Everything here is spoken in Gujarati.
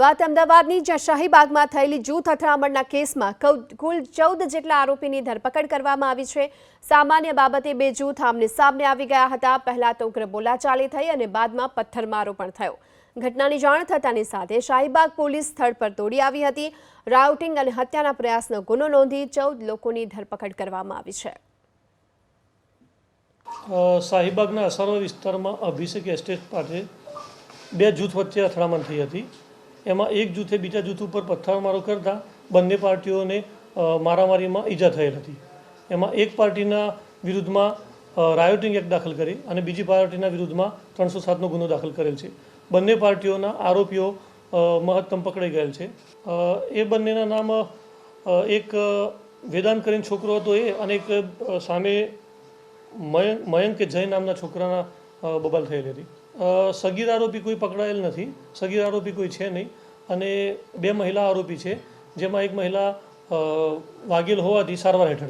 વાત અમદાવાદની, જ્યાં શાહીબાગમાં થયેલી જૂથ અથડામણના કેસમાં કુલ ચૌદ જેટલા આરોપીની ધરપકડ કરવામાં આવી છે. સામાન્ય બાબતે બે જૂથ આમને સામને આવી ગયા હતા. પહેલા તો ઉગ્ર બોલાચાલી થઈ અને બાદમાં પથ્થરમારો પણ થયો. ઘટનાની જાણ થતાની સાથે શાહીબાગ પોલીસ સ્થળ પર દોડી આવી હતી. રાઉટિંગ અને હત્યાના પ્રયાસનો ગુનો નોંધી ચૌદ લોકોની ધરપકડ કરવામાં આવી છે. શાહીબાગના અસારવા વિસ્તારમાં અભિષેક એસ્ટેટ પાસે બે જૂથ વચ્ચે અથડામણ થઈ હતી. એમાં એક જૂથે બીજા જૂથ ઉપર પથ્થરમારો કરતા બંને પાર્ટીઓને મારામારીમાં ઈજા થયેલ હતી. એમાં એક પાર્ટીના વિરુદ્ધમાં રાયોટિંગ એક્ટ દાખલ કરી અને બીજી પાર્ટીના વિરુદ્ધમાં ત્રણસો સાતનો ગુનો દાખલ કરેલ છે. બંને પાર્ટીઓના આરોપીઓ મહત્તમ પકડાઈ ગયેલ છે. એ બંનેના નામ એક વેદાંત કરીને છોકરો હતો એ અને એક સામે મયંક મયંક કે જય નામના છોકરાના બબાલ થયેલી હતી. સગીર આરોપી કોઈ પકડાયેલ નથી. સગીર આરોપી કોઈ છે નહીં. અને બે મહિલા આરોપી છે, જેમાં એક મહિલા વાગેલ હોવાથી સારવાર હેઠળ